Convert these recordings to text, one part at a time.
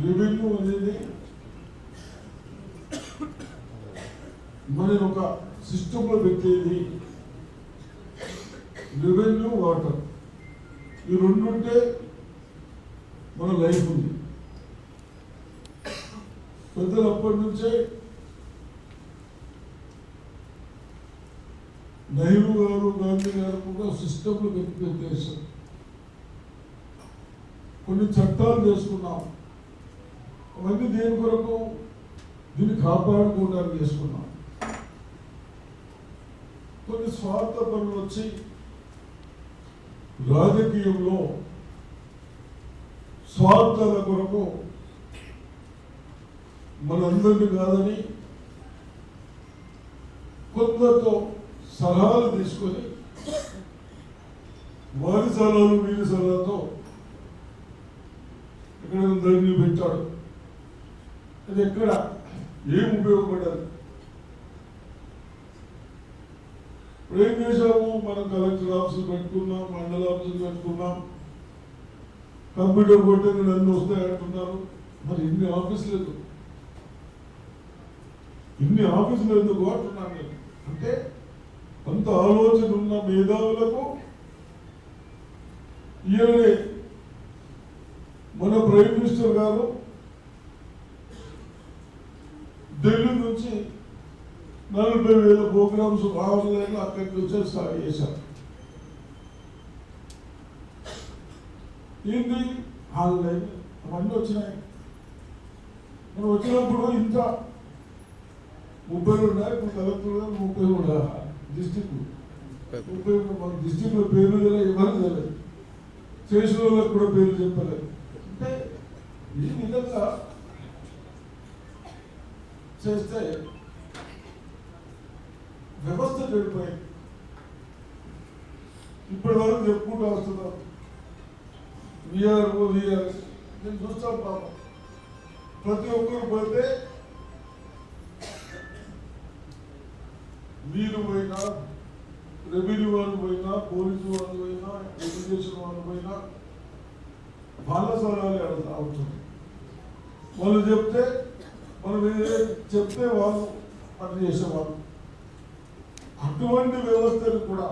Revenue అనేది మరి ఒక సిస్టంలో పెట్టేది రెవెన్యూ వాటర్ ఈ రెండు ఉంటే మన లైఫ్ ఉంది. పెద్దలు అప్పటి నుంచే నెహ్రూ గారు గాంధీ గారు కూడా సిస్టంలు పెట్టి పెట్టేశారు. కొన్ని చట్టాలు చేసుకున్నాం. అవన్నీ దేని కొరకు? దీన్ని కాపాడుకోవడానికి చేసుకున్నాం. కొన్ని స్వార్థ పనులు వచ్చి రాజకీయంలో స్వార్థాల కొరకు మనందరినీ కాదని కొందరితో సలహాలు తీసుకొని వారి సలహాలు వీరి సలహాతో ఇక్కడ ధైర్యం పెట్టాడు. అది ఎక్కడ? ఏం ఉపయోగపడదు. ఇప్పుడు ఏం చేసాము మనం కలెక్టర్ ఆఫీసులు పెట్టుకున్నాం మండల ఆఫీసులు పెట్టుకున్నాం. కంప్యూటర్ కొట్టే అన్ని వస్తాయి అంటున్నారు. మరి ఇన్ని ఆఫీసులు ఇన్ని ఆఫీసులు ఎందుకు అంటున్నాను నేను అంటే అంత ఆలోచన ఉన్న మేధావులకు ఈయనే మన ప్రైమ్ మినిస్టర్ గారు ఢిల్లీ నుంచి నలభై వేల ప్రోగ్రామ్స్ ఆన్లైన్ అక్కడి నుంచే స్టార్ట్ చేశారు. ఏంది? ఆన్లైన్ అవన్నీ వచ్చినాయి. మనం వచ్చినప్పుడు ఇంత ముప్పై ఉన్నాయి. ఇప్పుడు కలెక్టర్ గారు ముప్పై కూడా డిస్టిక్ ముప్పై మన డిస్టిక్లో పేర్లు తెలియదు ఎవరు తెలియదు. చేసిన వాళ్ళకి కూడా పేర్లు చెప్పలేదు. అంటే ఈ విధంగా చేస్తే వ్యవస్థ చెడిపోయింది ఇప్పటి వరకు చెప్పుకుంటూ వస్తున్నాం విఆర్ విఆర్ నేను చూస్తాను పాపం ప్రతి ఒక్కరు పోతే మీరు పోయినా రెవెన్యూ వాళ్ళు పోయినా పోలీసు వాళ్ళు పోయినా ఎడ్యుకేషన్ వాళ్ళు పోయినా వాళ్ళ సలహాలు అడుగుతా వాళ్ళు చెప్తే మనం చెప్తే వాళ్ళు పని చేసేవాళ్ళు. అటువంటి వ్యవస్థలు కూడా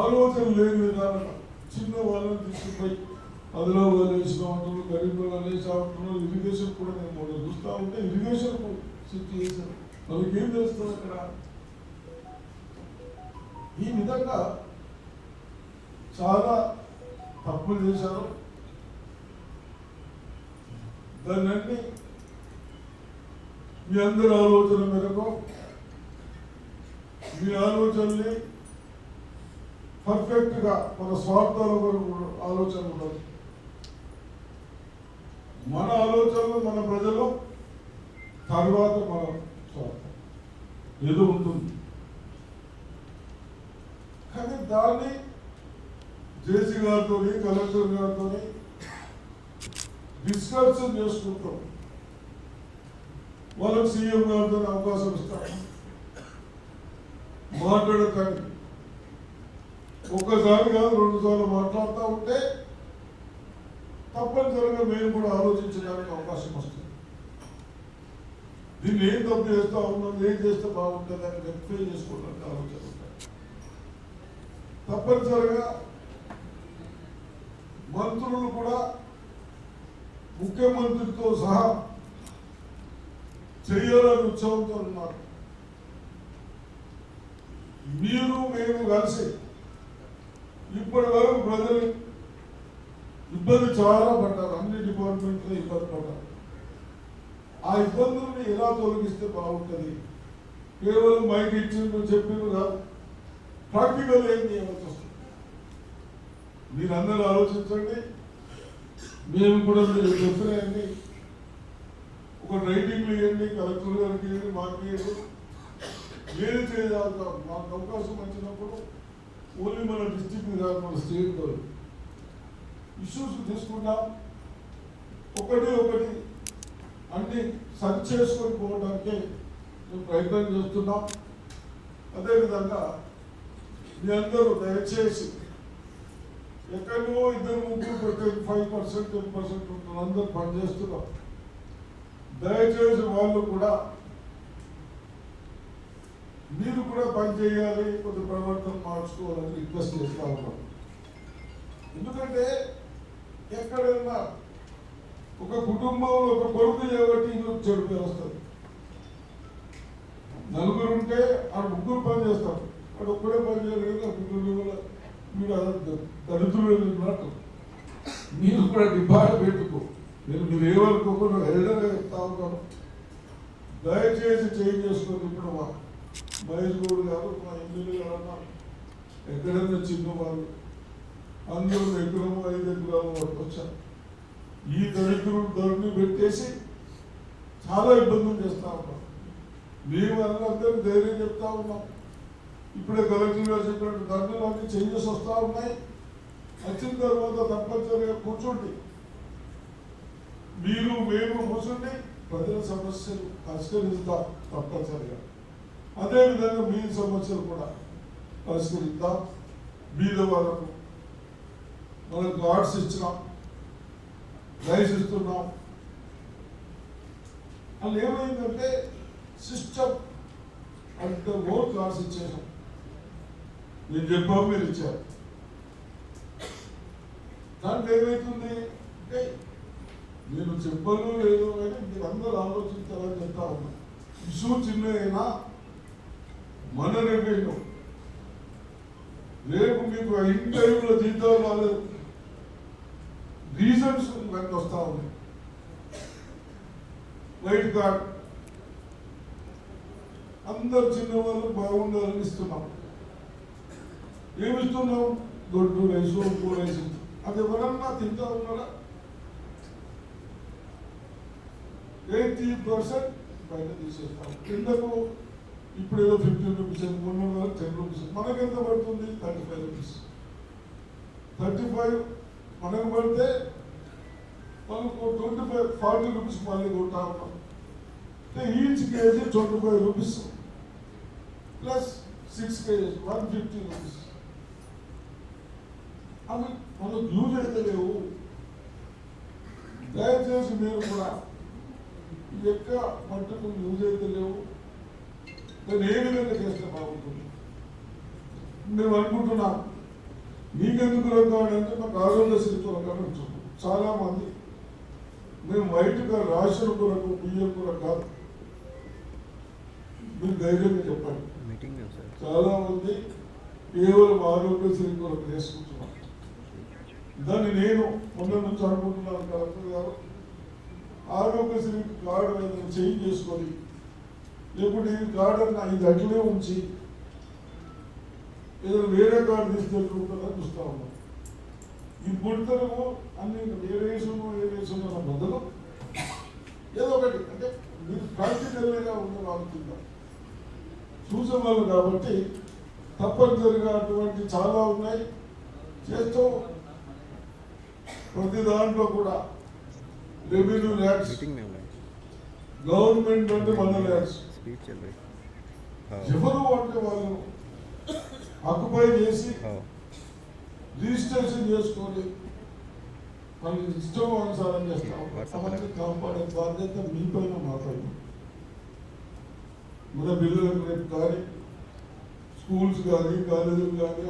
ఆలోచన లేని విధానం చిన్న వాళ్ళని తీసుకుపోయి అదిలో వాళ్ళు వేసిన అంటున్నారు గరీబ్ వాళ్ళు వేసిన అంటున్నారు ఇరిగేషన్ కూడా నేను మొదలు చూస్తూ ఉంటే ఇరిగేషన్ సిచ్యువేషన్ వాళ్ళకి ఏం తెలుస్తుంది అక్కడ? ఈ విధంగా చాలా తప్పులు చేశారు. దాన్ని మీ అందరి ఆలోచన మేరకు మీ ఆలోచనని పర్ఫెక్ట్గా మన స్వార్థాల కొరకు ఆలోచన ఉండదు మన ఆలోచనలు మన ప్రజలు తర్వాత మన స్వార్థం. ఏదో ఉంటుంది. కానీ దాన్ని జేసీ గారితో కలెక్టర్ గారితో డిస్కషన్ చేసుకుంటాం. వాళ్ళకి సీఎం గారితో అవకాశం ఇస్తాం. మాట్లాడకండి ఒక్కసారి కాదు రెండు సార్లు మాట్లాడుతూ ఉంటే తప్పనిసరిగా మేము కూడా ఆలోచించడానికి అవకాశం వస్తుంది. దీన్ని ఏం తప్పు చేస్తా ఉన్నాం ఏం చేస్తే బాగుంటుంది అని రెక్టిఫై చేసుకోవడానికి ఆలోచన తప్పనిసరిగా మంత్రులు కూడా ముఖ్యమంత్రితో సహా చేయాలని ఉత్సవంతో ఉన్నారు. మీరు మేము కలిసి ఇప్పటి వరకు ప్రజలు ఇబ్బంది చాలా పడ్డారు. అన్ని డిపార్ట్మెంట్లో ఇబ్బంది పడ్డారు. ఆ ఇబ్బందుల్ని ఎలా తొలగిస్తే బాగుంటుంది? కేవలం మైక్ ఇచ్చిండ్రు చెప్పిండ్రు కాదు. ప్రాక్టికల్ ఏం చేయవలసి వస్తుంది? మీరందరూ ఆలోచించండి. మేము కూడా మీరు చెప్పినాయండి ఒక రైటింగ్ ఇవ్వండి కలెక్టర్ గారికి ఇవ్వండి మాకు ఇవ్వండి ఏది చేయాలి మాకు అవకాశం వచ్చినప్పుడు ఓన్లీ మన డిస్టిక్ కాదు మన స్టేట్ ఇష్యూస్ తీసుకుంటాం ఒకటి ఒకటి అన్ని సరి చేసుకొని పోవడానికి మేము ప్రయత్నం చేస్తున్నాం. అదేవిధంగా మీ అందరూ దయచేసి ఎక్కడో ఇద్దరు ముగ్గురు ప్రతి ఫైవ్ పర్సెంట్ టెన్ పర్సెంట్ ఉంటుంది అందరూ పనిచేస్తున్నారు దయచేసి వాళ్ళు కూడా మీరు కూడా పని చేయాలి కొంత ప్రవర్తన మార్చుకోవాలని రిక్వెస్ట్ చేస్తా ఉన్నాం ఎందుకంటే ఎక్కడైనా ఒక కుటుంబంలో ఒక కొడుకు చేయబట్టి ఇల్లు చెడు వస్తుంది? నలుగురు ఉంటే ఆ ముగ్గురు పని చేస్తారు. వాడు ఒక్కడే పని చేయలేదు ఆ ముగ్గురు కూడా మీరు అద- దరిద్రులు ఉన్నట్టు మీరు కూడా డిబాట్ పెట్టుకో. నేను మీరు ఏమనుకోకుండా హెల్డర్గా చెప్తా ఉన్నాను దయచేసి చేంజ్ చేసుకోండి ఇప్పుడు మా మహేష్ గౌడ్ గారు మా ఎమ్మెల్యే గారు అన్నారు ఎక్కడైనా చిన్న వాళ్ళు. అందరూ ఎకరం ఐదు ఎకరాలు వరకు వచ్చారు ఈ దరిద్రుడు ధరని పెట్టేసి చాలా ఇబ్బందులు చేస్తూ ఉన్నాం మేము అందరం ధైర్యం చెప్తా ఉన్నాం. ఇప్పుడే కలెక్టర్ చెప్పినట్టు ధరలు చేంజెస్ వస్తూ ఉన్నాయి. వచ్చిన తర్వాత తప్పనిసరిగా కూర్చోండి. మీరు మేము కూర్చోండి. ప్రజల సమస్యలు పరిష్కరిస్తాం తప్పనిసరిగా. అదేవిధంగా మీ సమస్యలు కూడా పరిష్కరిద్దాం. మీద వాళ్ళకు మనం కార్డ్స్ ఇచ్చినాం. రైస్ ఇస్తున్నాం. వాళ్ళు ఏమైందంటే సిస్టమ్ అంటే ఓట్ కార్డ్స్ ఇచ్చేసాం. నేను చెప్పావు మీరు ఇచ్చారు. దాంట్లో ఏమైతుంది? అంటే నేను చెప్పను లేదు అని మీరు ఆలోచించాలని చెప్తా ఉన్నా. ఇష్యూ చిన్నదైనా మన నిర్ణయం. రేపు మీకు ఇంటర్వ్యూలో జీతాలు రాలేదు. రీజన్స్ ఇవన్నీ వస్తా ఉన్నాయి. వైట్ కార్డ్ అందరు చిన్నవాళ్ళు బాగుండాలని ఇస్తున్నాం. ఏమిస్తున్నావు దొడ్డు రైస్ ఉప్పు రైసు అది ఎవరన్నా తింటా ఉన్నారా ఎయిటీ పర్సెంట్ బయట తీసేస్తాం. కిందకు ఇప్పుడు ఏదో ఫిఫ్టీన్ రూపీస్ మొన్న టెన్ రూపీస్. మనకి ఎంత పడుతుంది? Thirty five rupees. Thirty five మనకు పడితే మనకు ట్వంటీ ఫైవ్ ఫార్టీ రూపీస్ మళ్ళీ కొంటా ఉన్నాం అంటే each KG twenty five rupees. Plus six KGs one fifty rupees. అవి మనకు యూజ్ అయితే లేవు. దయచేసి మీరు కూడా ఇది ఎక్కువ మట్టుకు యూజ్ అయితే లేవు. నేను ఏ విధంగా చేస్తే బాగుంటుంది? మేము అనుకుంటున్నాం మీకెందుకు రకాడు అంటే మాకు ఆరోగ్యశ్రీతో రకాలు ఉంటుంది. చాలా మంది మేము వైట్గా రాసిన కొరకు బియ్యం కొరకు కాదు. మీరు ధైర్యంగా చెప్పండి. చాలా మంది కేవలం ఆరోగ్యశ్రీ కొరకు చేసుకుంటున్నాం దాన్ని నేను మొన్న నుంచి అనుకుంటున్నాను కలెక్టర్ గారు. ఆరోగ్యశ్రీ కార్డు ఏదైనా చేంజ్ చేసుకొని లేకుంటే ఈ కార్డు అన్న ఐదు అట్లే ఉంచి ఏదైనా వేరే కార్డు తీసుకెళ్ళుకుంటుందని చూస్తా ఉన్నాం. ఈ పుడతలకు అన్ని వేరేసును వేరేసును అన్న బదులు. ఏదో ఒకటి అంటే మీరు ప్రాక్టికల్గా ఉన్న వాళ్ళు కింద వాళ్ళు కాబట్టి తప్పనిసరిగా అటువంటి చాలా ఉన్నాయి. చేస్తూ ప్రతి దాంట్లో కూడా రెవెన్యూ ల్యాండ్స్ గవర్నమెంట్ అంటే మన ల్యాండ్స్ ఎవరు అంటే వాళ్ళు ఆక్యుపై చేసి రిజిస్ట్రేషన్ చేసుకొని వాళ్ళ ఇష్టం అనుసారం చేస్తాం. అవన్నీ కాపాడే బాధ్యత మీపైన మాత్రమే మన బిల్లు రేపు కానీ స్కూల్స్ కానీ కాలేజీలు కానీ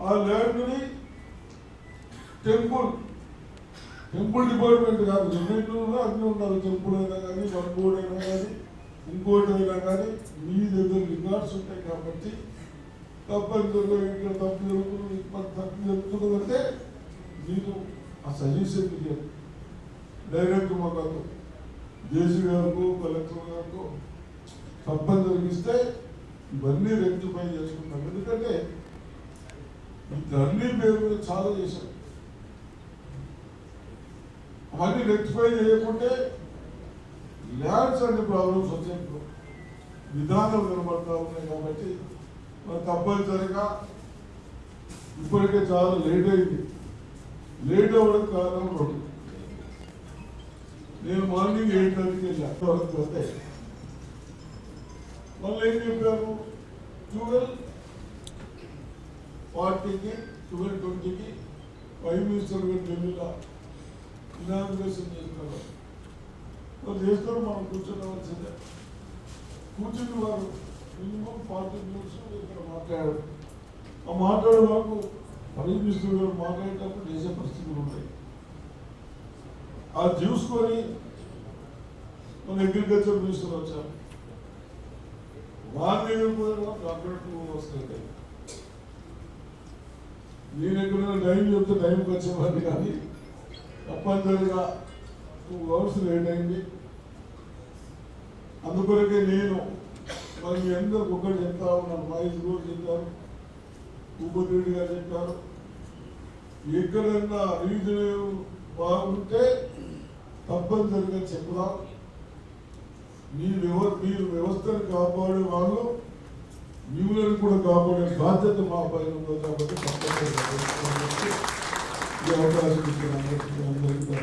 ఆ ల్యాండ్ని టెంపుల్. టెంపుల్ డిపార్ట్మెంట్ కాదు రెవెన్యూలో అన్నీ ఉన్నారు టెంపుల్ అయినా కానీ వన్ బోర్డ్ అయినా కానీ ఇంకోటి అయినా కానీ మీ దగ్గర రికార్డ్స్ ఉంటాయి కాబట్టి తప్పనిసరిగా ఇక్కడ తప్పు జరుగుతుంది ఇక్కడ తప్పు జరుగుతున్నదంటే మీరు ఆ సజెషన్ ఇయ్యాలి డైరెక్ట్ మాకు జేసీ గారికి కలెక్టర్ గారికి తప్పని జరిగిస్తే ఇవన్నీ రెక్టిఫై చేసుకుంటాం. ఎందుకంటే ఈ పేరు చాలా చేశారు. అవన్నీ రెక్టిఫై చేయకుంటే ల్యాండ్స్ అంటే ప్రాబ్లమ్స్ వచ్చాయి ఇప్పుడు. విధానాలు కనబడతా ఉన్నాయి కాబట్టి మరి తప్పనిసరిగా ఇప్పటికే చాలా లేట్ అయింది. లేట్ అవ్వడం కారణం రెండు నేను మార్నింగ్ ఎయిట్ థర్టీకి వెళ్ళాను వరకు వస్తే మళ్ళీ ఏం చెప్పారు? ట్వెల్వ్ ఫార్టీకి ట్వెల్వ్ ట్వంటీకి ప్రైమ్ మినిస్టర్ గారు ఢిల్లీలో ఇనాగ్రేషన్ చేస్తారు. వాళ్ళు చేస్తారు మనం కూర్చోవలసిందే కూర్చుని వారు మినిమం ఫార్టీ మినిట్స్ ఇక్కడ మాట్లాడారు. ఆ మాట్లాడే మాకు ప్రైమ్ మాట్లాడేటప్పుడు చేసే పరిస్థితులు ఉంటాయి. అది చూసుకొని మన అగ్రికల్చర్ మినిస్టర్ వచ్చారు. వారిని దగ్గర వస్తాయి నేను ఎక్కడైనా టైం చెప్తే టైంకి వచ్చేవాడిని కానీ తప్పనిసరిగా టూ అవర్స్ లేట్ అయింది. అందుకొరకే నేను మరి మీ ఒకటి చెప్తా ఉన్నాను వాయిస్ కూడా చెప్పారు భూపతి రెడ్డి గారు చెప్పారు ఎక్కడన్నా రీజన్ బాగుంటే తప్పనిసరిగా చెప్పుదాం మీ వ్యవ మీరు వ్యవస్థను కాపాడే వాళ్ళు మిమ్మల్ని కూడా కాపాడే బాధ్యత మా పైన ఉంది కాబట్టి తప్పనిసరిగా ಈ ಅವಕಾಶಕ್ಕೆ ನಾನು